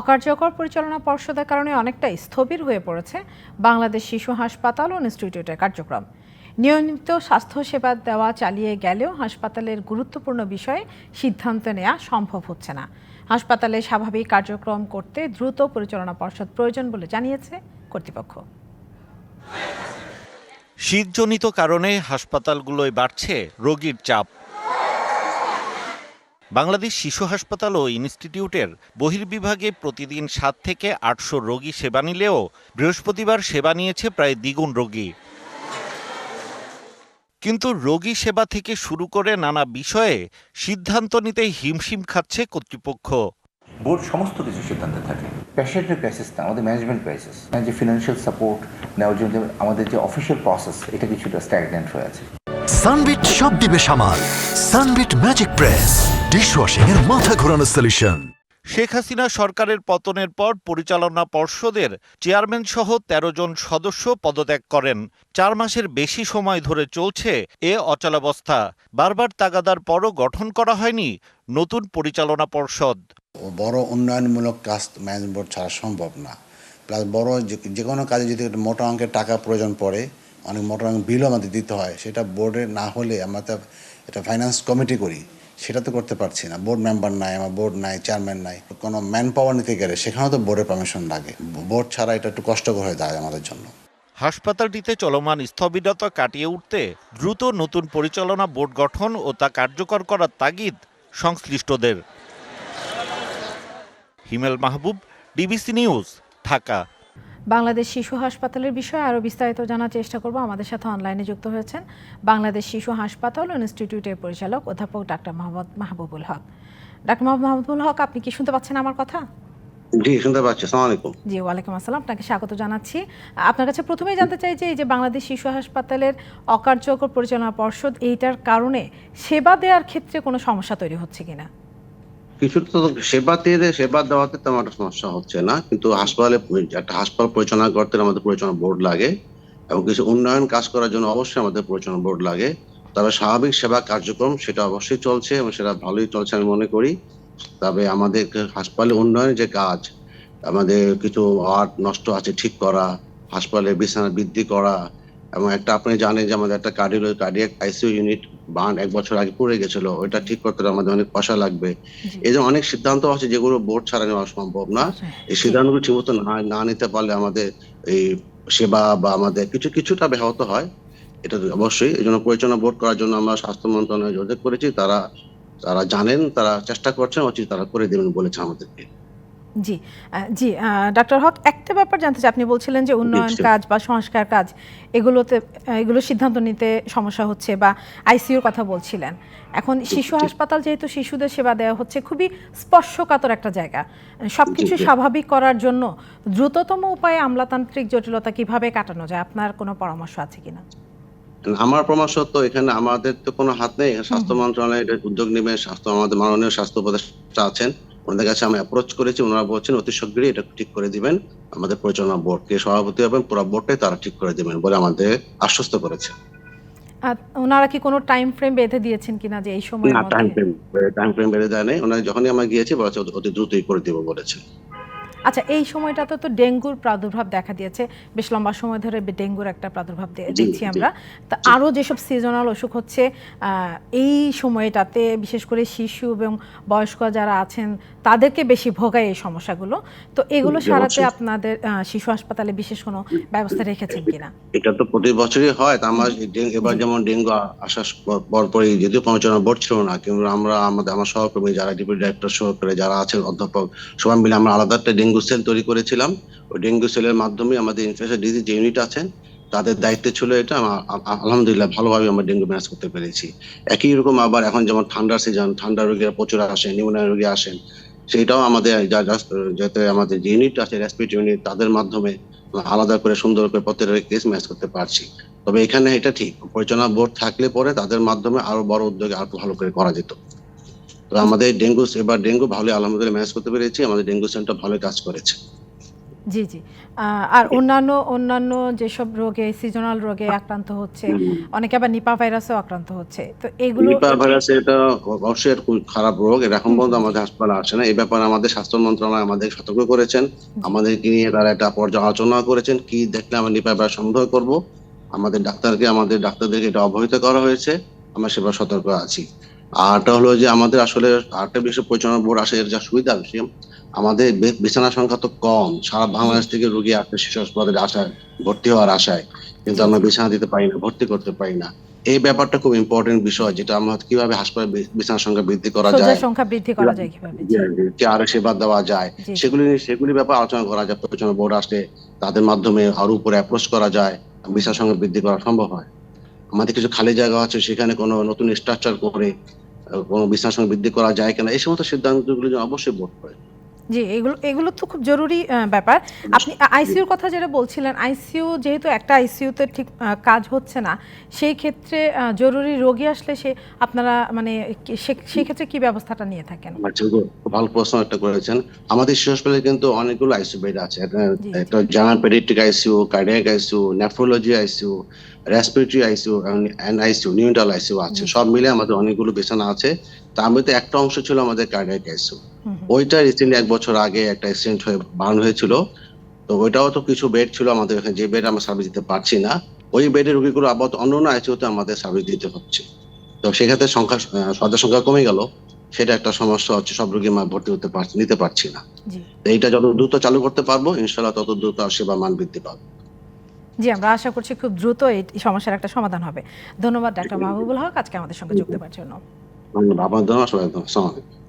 অকার্যকর পরিচালনা পর্ষদের কারণে অনেকটা স্থবির হয়ে পড়েছে বাংলাদেশ শিশু হাসপাতাল ও ইনস্টিটিউটের কার্যক্রম। নিয়মিত স্বাস্থ্যসেবা দেওয়া চালিয়ে গেলেও হাসপাতালের গুরুত্বপূর্ণ বিষয়ে সিদ্ধান্ত নেওয়া সম্ভব হচ্ছে না। হাসপাতালে স্বাভাবিক কার্যক্রম করতে দ্রুত পরিচালনা পর্ষদ প্রয়োজন বলে জানিয়েছে কর্তৃপক্ষ। শীতজনিত কারণে হাসপাতালগুলোয় বাড়ছে রোগীর চাপ। বাংলাদেশ শিশু হাসপাতাল ও ইনস্টিটিউটের বহির্বিভাগে প্রতিদিন সাত থেকে আটশো রোগী সেবা নিলেও বৃহস্পতিবার সেবা নিয়েছে প্রায় দ্বিগুণ রোগী। কিন্তু রোগী সেবা থেকে শুরু করে নানা বিষয়ে সিদ্ধান্ত নিতে হিমশিম খাচ্ছে কর্তৃপক্ষ। বোর্ড সমস্ত কিছু সিদ্ধান্তে থাকে। পেশেন্টের ক্রাইসিস না আমাদের ম্যানেজমেন্ট ক্রাইসিস যে ফিনান্সিয়াল সাপোর্ট নেওয়ার জন্য আমাদের যে অফিসিয়াল প্রসেস এটা কিছুটা স্ট্যাগনেন্ট হয়ে আছে। সানবিট সব দিবে সামাল। সানবিট ম্যাজিক প্রেস ডিশওয়াশিং এর মাথা ঘোরানো সলিউশন শেখ হাসিনা সরকারের পতনের পর পরিচালনা পর্ষদের চেয়ারম্যান সহ ১৩ জন সদস্য পদত্যাগ করেন। চার মাসের বেশি সময় ধরে চলছে এ অচলাবস্থা। বারবার তাগাদার পরও গঠন করা হয়নি নতুন পরিচালনা পর্ষদ। বড় উন্নয়নমূলক কাজ ম্যানেজমেন্ট বোর্ড ছাড়া সম্ভব না। প্লাস বড় যে যে কোনো কাজে যদি মোটা অঙ্কের টাকা প্রয়োজন পড়ে অনেক মোটা অঙ্ক বিলও আমাদের দিতে হয় সেটা বোর্ডে না হলে আমরা তো এটা ফাইন্যান্স কমিটি করি। সেটা তো করতে পারছি না। বোর্ড মেম্বার নাই, আমার বোর্ড নাই চেয়ারম্যান নাই। কোনো ম্যান পাওয়ার নিতে গেলে সেখানেও তো বোর্ডের পারমিশন লাগে। বোর্ড ছাড়া এটা একটু কষ্টকর হয়ে দাঁড়ায় আমাদের জন্য। হাসপাতালটিতে চলমান স্থবিরতা কাটিয়ে উঠতে দ্রুত নতুন পরিচালনা বোর্ড গঠন ও তা কার্যকর করার তাগিদ সংশ্লিষ্টদের। Himel Mahbub, DBC news, Dhaka. Bangladesh শিশু হাসপাতালের বিষয়ে আরও বিস্তারিত জানার চেষ্টা করব। আমাদের সাথে অনলাইনে যুক্ত হয়েছেন বাংলাদেশ শিশু হাসপাতাল ও ইনস্টিটিউটের পরিচালক অধ্যাপক ডাক্তার মোহাম্মদ মাহবুবুল হক। ডাক্তার মোহাম্মদ মাহবুবুল হক আপনি কি শুনতে পাচ্ছেন আমার কথা? জি শুনতে পাচ্ছি। আলাইকুম। জি ওয়ালাইকুম আসসালাম। আপনাকে স্বাগত জানাচ্ছি। আপনার কাছে প্রথমেই জানতে চাই যে এই যে বাংলাদেশ শিশু হাসপাতালের অকার্যকর পরিচালনা পর্ষদ এইটার কারণে সেবা দেওয়ার ক্ষেত্রে কোনো সমস্যা তৈরি হচ্ছে কিনা? কিছু তো সেবাতে সেবা দেওয়াতে তেমন একটা সমস্যা হচ্ছে না। কিন্তু হাসপাতালে একটা হাসপাতাল পরিচালনা করতে আমাদের পরিচালনা বোর্ড লাগে এবং কিছু উন্নয়ন কাজ করার জন্য অবশ্যই আমাদের পরিচালনা বোর্ড লাগে। তবে স্বাভাবিক সেবা কার্যক্রম সেটা অবশ্যই চলছে এবং সেটা ভালোই চলছে আমি মনে করি। তবে আমাদের হাসপাতালে উন্নয়নের যে কাজ, আমাদের কিছু ওয়ার্ড নষ্ট আছে ঠিক করা, হাসপাতালের বিছানা বৃদ্ধি করা এবং একটা আপনি জানেন যে আমাদের একটা কার্ডিও কার্ডিয়াক আইসিইউ ইউনিট বান এক বছর আগে পড়ে গেছিল ওটা ঠিক করতে আমাদের অনেক পয়সা লাগবে। এই যে অনেক সিদ্ধান্ত আছে যেগুলো বোর্ড ছাড়া নেওয়া সম্ভব না। এই সিদ্ধান্তগুলো ঠিকমতো না না নিতে পারলে আমাদের এই সেবা বা আমাদের কিছু কিছুটা ব্যাহত হয়। এটা তো অবশ্যই এই জন্য পরিচালনা বোর্ড করার জন্য আমরা স্বাস্থ্য মন্ত্রণালয়ে যোগাযোগ করেছি। তারা তারা জানেন তারা চেষ্টা করছেন উচিত তারা করে দেবেন বলেছে আমাদেরকে। জি জি ডাক্তার হক একটা ব্যাপার জানতে চাই। আপনি বলছিলেন যে উন্নয়ন কাজ বা সংস্কার কাজ এগুলোতে এগুলো সিদ্ধান্ত নিতে সমস্যা হচ্ছে বা আইসিইউর কথা বলছিলেন। এখন শিশু হাসপাতাল যেহেতু শিশুদের সেবা দেওয়া হচ্ছে খুবই স্পর্শকাতর একটা জায়গা। সবকিছু জি, জি। স্বাভাবিক করার জন্য দ্রুততম উপায়ে আমলাতান্ত্রিক জটিলতা কীভাবে কাটানো যায়? আপনার কোনো পরামর্শ আছে কিনা? আমার পরামর্শ তো এখানে আমাদের তো কোনো হাত নেই। স্বাস্থ্য মন্ত্রণালয় এটা উদ্যোগ নেবে স্বাস্থ্য আমাদের মাননীয় স্বাস্থ্য উপদেষ্টা আছেন। ওনাদের কাছে আমি অ্যাপ্রোচ করেছি ওনারা বলছেন অতি শীঘ্রই এটা ঠিক করে দিবেন। আমাদের পরিচালনা বোর্ডকে সভাপতি হবেন পুরো বোর্ডটাই তারা ঠিক করে দিবেন বলে আমাদের আশ্বস্ত করেছে। ওনারা কি কোনো টাইম ফ্রেম বেঁধে দিয়েছেন কিনা যে এই সময় টাইম ফ্রেম টাইম ফ্রেম বেড়ে দেয় নাই ওনারা যখনই আমরা গিয়েছি বলেছে অতি দ্রুতই করে দিব বলেছে। আচ্ছা এই সময়টাতে তো ডেঙ্গুর প্রাদুর্ভাব দেখা দিয়েছে। বেশ লম্বা সময় ধরে ডেঙ্গুর একটা প্রাদুর্ভাব দেখছি আমরা। তা আরও যেসব সিজনাল অসুখ হচ্ছে এই সময়টাতে বিশেষ করে শিশু এবং বয়স্ক যারা আছেন তাদেরকে বেশি ভোগায় এই সমস্যাগুলো। তো এগুলো সারাতে আপনাদের শিশু হাসপাতালে বিশেষ কোনো ব্যবস্থা রেখেছেন কিনা? এটা তো প্রতি বছরই হয়। তা আমরা এবার যেমন ডেঙ্গু আসার পর- পরপরই যদিও পরিচালনা বোর্ড ছিল না কিন্তু আমরা আমাদের আমার সহকর্মী যারা ডিপুটি ডাইরেক্টর সহকারে যারা আছেন অধ্যাপক সবাই মিলে আমরা আলাদা একটা ডেঙ্গু সেল তৈরি করেছিলাম। ওই ডেঙ্গু সেলের মাধ্যমে আমাদের ইনফেকশন ডিজিজ যে ইউনিট আছেন, তাদের দায়িত্বে ছিল এটা। আলহামদুলিল্লাহ ভালোভাবে আমরা ডেঙ্গু ম্যানেজ করতে পেরেছি। একই রকম আবার এখন যেমন ঠান্ডার সিজন ঠান্ডা রোগীরা প্রচুর আসেন নিউমোনিয়া রোগী আসেন সেটাও আমাদের যাতে আমাদের যে ইউনিট আছে রেসপিরেটরি ইউনিট তাদের মাধ্যমে আলাদা করে, সুন্দর করে প্রত্যেকটা কেস ম্যাচ করতে পারছি। তবে এখানে এটা ঠিক, পরিচালনা বোর্ড থাকলে পরে তাদের মাধ্যমে আরও বড় উদ্যোগে আরও ভালো করে করা যেত। তো আমাদের ডেঙ্গু এবার ডেঙ্গু ভালো আলহামদুলিল্লাহ ম্যানেজ করতে পেরেছি আমাদের ডেঙ্গু সেন্টার ভালো কাজ করেছে। জি জি। আর অন্যান্য অন্যান্য যেসব রোগে সিজনাল রোগে আক্রান্ত হচ্ছে অনেকে আবার নিপা ভাইরাসেও আক্রান্ত হচ্ছে। তো এগুলো নিপা ভাইরাস এটা অবশ্যই খুব খারাপ রোগ এখন পর্যন্ত আমাদের হাসপাতালে আসে না এই ব্যাপারে আমাদের স্বাস্থ্য মন্ত্রণালয় আমাদের সতর্ক করেছেন। আমাদেরকে নিয়ে তারা একটা পর্যালোচনা করেছেন কি দেখলে আমরা নিপা ভাইরাস সন্দেহ করব। আমাদের ডাক্তারকে আমাদের ডাক্তারদেরকে এটা অবহিত করা হয়েছে আমরা সেবার সতর্ক আছি। আরটা হলো যে আমাদের আসলে আরেকটা বিষয় পরিচালনা বোর্ড আসে এর যা সুবিধা বিষয় আমাদের বিছানা সংখ্যা তো কম। সারা বাংলাদেশ থেকে রোগী আসে শিশু হাসপাতালে আসায় ভর্তি হওয়ার আশায়। কিন্তু আমরা বিছানা দিতে পারি না ভর্তি করতে পারি না। এই ব্যাপারটা খুব ইম্পর্টেন্ট বিষয় যেটা আমরা কীভাবে হাসপাতালে বি- বিছানার সংখ্যা বৃদ্ধি করা যায় সংখ্যা বৃদ্ধি করা যায় কীভাবে। যে আরও সেবা দেওয়া যায়। সেগুলি সেগুলি ব্যাপারে আলোচনা করা যায় পরিচালনা বোর্ড আসলে তাদের মাধ্যমে আরও উপরে অ্যাপ্রোচ করা যায় বিছানার সংখ্যা বৃদ্ধি করা সম্ভব হয়। আমাদের কিছু খালি জায়গা আছে সেখানে কোনো নতুন স্ট্রাকচার করে কোনো বিশ্লেষণ বৃদ্ধি করা যায় কিনা এই সমস্ত সিদ্ধান্তগুলো অবশ্যই বোধ করে। জি এগুলো এগুলো তো খুব জরুরি ব্যাপার আপনি আইসিইউর কথা যেটা বলছিলেন আইসিইউ যেহেতু একটা আইসিইউতে ঠিক কাজ হচ্ছে না সেই ক্ষেত্রে জরুরি রোগী আসলে সে আপনারা মানে সেই ক্ষেত্রে কি ব্যবস্থাটা নিয়ে থাকেন আচ্ছা, ভালো প্রশ্ন একটা করেছেন আমাদের শিশু হাসপাতালে কিন্তু অনেকগুলো আইসিইউ বেড আছে একটা- জি। একটা journal paediatric ICU cardiac ICU nephrology ICU respiratory ICU and ICU neonatal ICU আছে সব মিলে আমাদের অনেকগুলো বিছানা আছে তার মধ্যে একটা অংশ ছিল আমাদের কার্ডিয়াক হুম। ওইটা রিসেন্টলি এক বছর আগে একটা অ্যাক্সিডেন্ট হয়ে বার্ন হয়েছিল। তো ওইটাও তো কিছু বেড ছিল আমাদের এখানে। যে বেড আমরা সার্ভিস দিতে পারছি না ওই বেডের রোগীগুলো আবার অন্য অন্য আইসিইউতে আমাদের সার্ভিস দিতে হচ্ছে। তো সেক্ষেত্রে সংখ্যা সদস্য সংখ্যা কমে গেল। সেটা একটা সমস্যা হচ্ছে সব রোগী মা ভর্তি হতে পারছি নিতে পারছি না। এইটা যত দ্রুত চালু করতে পারব ইনশাল্লাহ তত দ্রুত সেবা মান বৃদ্ধি পাবে। জি আমরা আশা করছি খুব দ্রুত এই সমস্যার একটা সমাধান হবে। ধন্যবাদ ডাক্তার মাহবুবুল হক। আজকে আমাদের সঙ্গে যুক্ত হওয়ার জন্য। ধন্যবাদ আপনার ধন্যবাদ সবাই ধন্যবাদ। আসসালামু আলাইকুম